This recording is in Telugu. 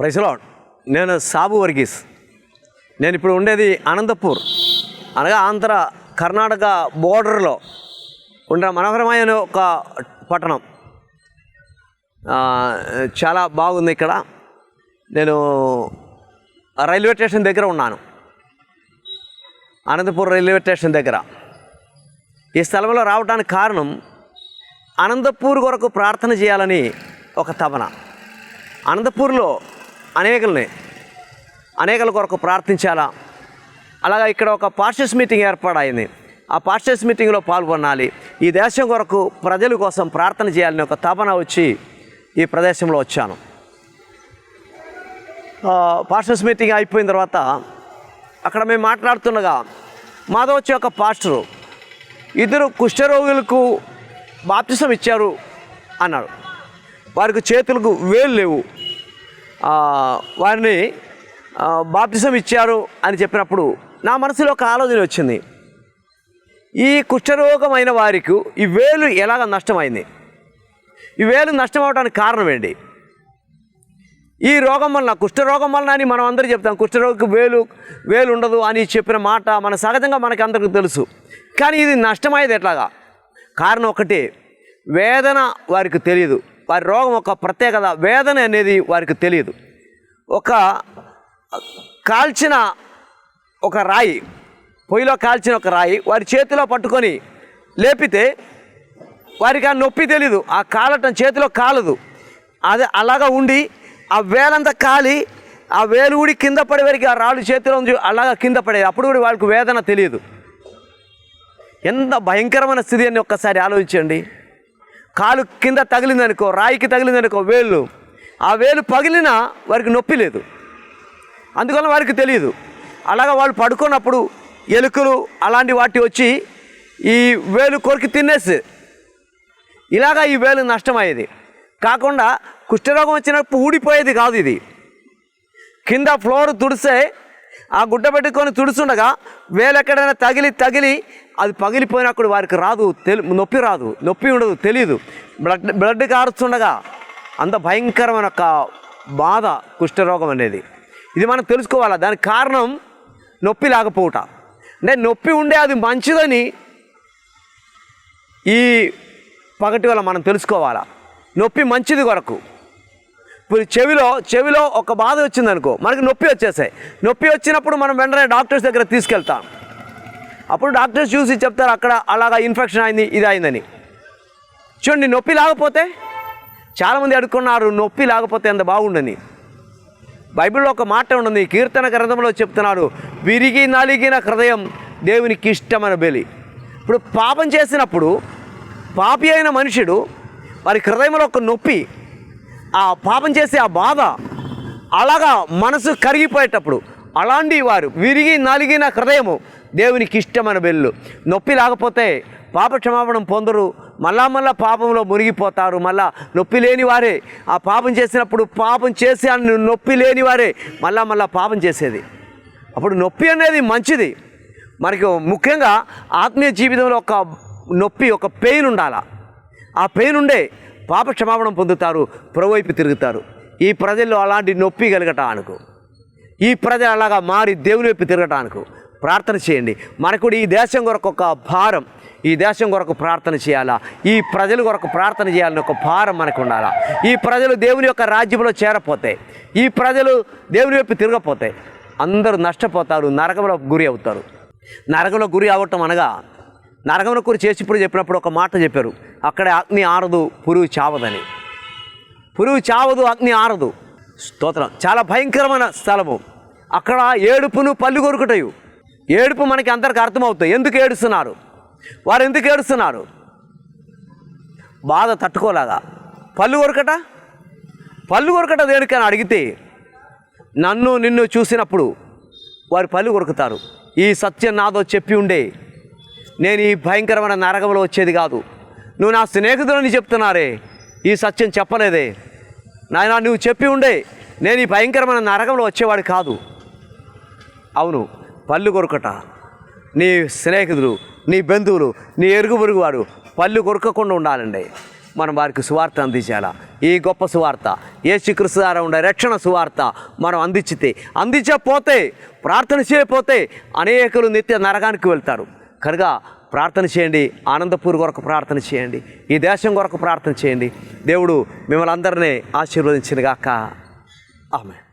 ప్రైస్లో నేను సాబు వర్గీస్. నేను ఇప్పుడు ఉండేది అనంతపూర్ అనగా ఆంధ్ర కర్ణాటక బోర్డర్లో ఉండే మనోహరమైన ఒక పట్టణం. చాలా బాగుంది ఇక్కడ. నేను రైల్వే స్టేషన్ దగ్గర ఉన్నాను. అనంతపూర్ రైల్వే స్టేషన్ దగ్గర. ఈ స్థలంలో రావడానికి కారణం అనంతపూర్ కొరకు ప్రార్థన చేయాలని ఒక తపన. అనంతపూర్లో అనేకల్ని అనేకల కొరకు ప్రార్థించాలా? అలాగా ఇక్కడ ఒక పాస్టర్స్ మీటింగ్ ఏర్పాటైంది ఆ పాస్టర్స్ మీటింగ్లో పాల్గొనాలి. ఈ దేశం కొరకు ప్రజల కోసం ప్రార్థన చేయాలని ఒక తపన వచ్చి ఈ ప్రదేశంలో వచ్చాను. ఆ, పాస్టర్స్ మీటింగ్ అయిపోయిన తర్వాత అక్కడ మేము మాట్లాడుతుండగా మాతో వచ్చే ఒక పాస్టరు ఇద్దరు కుష్ఠరోగులకు బాప్తిసం ఇచ్చారు అన్నారు వారికి చేతులకు వేలు లేవు. వారిని బాప్తిసం ఇచ్చారు అని చెప్పినప్పుడు నా మనసులో ఒక ఆలోచన వచ్చింది. ఈ కుష్ఠరోగమైన వారికి ఈ వేలు ఎలాగ నష్టమైంది? ఈ వేలు నష్టం అవడానికి కారణం ఏంటి? ఈ రోగం వలన కుష్ఠరోగం వలన అని మనం అందరూ చెప్తాం. కుష్ఠరోగికి వేలు వేలు ఉండదు అని చెప్పిన మాట మన సహజంగా మనకి అందరికీ తెలుసు. కానీ ఇది నష్టమయ్యేది ఎట్లాగా? కారణం ఒకటి వేదన వారికి తెలియదు వారి రోగం ఒక ప్రత్యేకత వేదన అనేది వారికి తెలియదు. ఒక కాల్చిన ఒక రాయి పొయ్యిలో కాల్చిన ఒక రాయి వారి చేతిలో పట్టుకొని లేపితే వారికి ఆ నొప్పి తెలీదు ఆ కాలటం చేతిలో కాలదు. అది అలాగా ఉండి ఆ వేలంతా కాలి ఆ వేలు ఊడి కింద పడే వరకు ఆ రాళ్ళు చేతిలో ఉంది అలాగా కింద పడేది. అప్పుడు కూడా వాళ్ళకి వేదన తెలియదు. ఎంత భయంకరమైన స్థితి అని ఒక్కసారి ఆలోచించండి. కాలు కింద తగిలిందనుకో రాయికి తగిలిందనుకో వేలు ఆ వేలు పగిలినా వారికి నొప్పి లేదు. అందువల్ల వారికి తెలియదు. అలాగా వాళ్ళు పడుకున్నప్పుడు ఎలుకలు అలాంటి వాటి వచ్చి ఈ వేలు కొరికి తినేసి ఇలాగా ఈ వేలు నష్టమయ్యేది. కాకుండా కుష్ఠరోగం వచ్చినప్పుడు ఊడిపోయేది కాదు ఇది. కింద ఫ్లోర్ తుడిస్తే ఆ గుడ్డ పెట్టుకొని తుడుచుండగా వేలు ఎక్కడైనా తగిలి తగిలి అది పగిలిపోయినప్పుడు వారికి రాదు తెలి నొప్పి రాదు నొప్పి ఉండదు తెలియదు బ్లడ్ బ్లడ్ కారుస్తుండగా అంత భయంకరమైన ఒక బాధ కుష్ఠరోగం అనేది. ఇది మనం తెలుసుకోవాలి? దానికి కారణం నొప్పి లేకపోవట. అంటే నొప్పి ఉండే అది మంచిదని ఈ పగటి వల్ల మనం తెలుసుకోవాలా? నొప్పి మంచిది కొరకు. ఇప్పుడు చెవిలో చెవిలో ఒక బాధ వచ్చిందనుకో మనకి నొప్పి వచ్చేసాయి. నొప్పి వచ్చినప్పుడు మనం వెంటనే డాక్టర్స్ దగ్గర తీసుకెళ్తాం. అప్పుడు డాక్టర్స్ చూసి చెప్తారు అక్కడ అలాగా ఇన్ఫెక్షన్ అయింది ఇది అయిందని. చూడండి నొప్పి లాగపోతే చాలామంది అడుక్కున్నారు నొప్పి లాగపోతే అంత బాగుండని. బైబిల్లో ఒక మాట ఉంటుంది కీర్తన గ్రంథంలో చెప్తున్నాడు విరిగి నలిగిన హృదయం దేవునికి ఇష్టమైన బలి. ఇప్పుడు పాపం చేసినప్పుడు పాపి అయిన మనుషుడు వారి హృదయంలో ఒక నొప్పి ఆ పాపం చేసే ఆ బాధ అలాగా మనసు కరిగిపోయేటప్పుడు అలాంటి వారు విరిగి నలిగిన హృదయము దేవునికి ఇష్టమైన బెల్లు నొప్పి లేకపోతే పాప క్షమాపణం పొందరు. మళ్ళా మళ్ళా పాపంలో మునిగిపోతారు. మళ్ళా నొప్పి లేని వారే. ఆ పాపం చేసినప్పుడు పాపం చేసి అని నొప్పి లేని వారే. మళ్ళా మళ్ళా పాపం చేసేది. అప్పుడు నొప్పి అనేది మంచిది. మనకు ముఖ్యంగా ఆత్మీయ జీవితంలో ఒక నొప్పి ఒక పెయిన్ ఉండాలా. ఆ పెయిన్ ఉండే పాప క్షమాపణం పొందుతారు. ప్రవైపు తిరుగుతారు. ఈ ప్రజల్లో అలాంటి నొప్పి కలగట అనుకో ఈ ప్రజలు అలాగా మారి దేవుని వైపు తిరగటానికి ప్రార్థన చేయండి. మనకు కూడా ఈ దేశం కొరకు ఒక భారం ఈ దేశం కొరకు ప్రార్థన చేయాలా? ఈ ప్రజల కొరకు ప్రార్థన చేయాలని ఒక భారం మనకు ఉండాలా? ఈ ప్రజలు దేవుని యొక్క రాజ్యంలో చేరపోతే ఈ ప్రజలు దేవుని వైపు తిరగపోతే అందరూ నష్టపోతారు నరకంలో గురి అవుతారు. నరకంలో గురి అవ్వటం అనగా నరకంలో గురి చేసిప్పుడు చెప్పినప్పుడు ఒక మాట చెప్పారు అక్కడ అగ్ని ఆరదు పురుగు చావదని. పురుగు చావదు అగ్ని ఆరదు. స్తోత్రం. చాలా భయంకరమైన స్థలము. అక్కడ ఏడుపును పళ్ళు కొరుకుటయు ఏడుపు మనకి అందరికి అర్థమవుతాయి. ఎందుకు ఏడుస్తున్నారు? వారు ఎందుకు ఏడుస్తున్నారు? బాధ తట్టుకోలేదా? పళ్ళు కొరకట? పళ్ళు కొరకట దేనికని అడిగితే నన్ను నిన్ను చూసినప్పుడు వారు పళ్ళు కొరుకుతారు. ఈ సత్యం నాదో చెప్పి ఉండే నేను ఈ భయంకరమైన నరకంలో వచ్చేది కాదు. నువ్వు నా స్నేహితులని చెప్తున్నారే. ఈ సత్యం చెప్పలేదే. నాయన నువ్వు చెప్పి ఉండే నేను ఈ భయంకరమైన నరకంలో వచ్చేవాడు కాదు. అవును పళ్ళు కొరకట. నీ స్నేహితులు నీ బంధువులు నీ ఎరుగు పొరుగు వాడు పళ్ళు కొరకకుండా ఉండాలండి. మనం వారికి సువార్త అందించాలా? ఈ గొప్ప సువార్త ఏ చికృషి ద్వారా ఉండే రక్షణ సువార్త మనం అందించితే అందించకపోతే ప్రార్థన చేయకపోతే అనేకులు నిత్య నరకానికి వెళ్తారు. కనుక ప్రార్థన చేయండి ఆనందపూర్ కొరకు ప్రార్థన చేయండి ఈ దేశం కొరకు ప్రార్థన చేయండి. దేవుడు మిమ్మల్ని అందరినీ ఆశీర్వదించిన గాక. ఆమె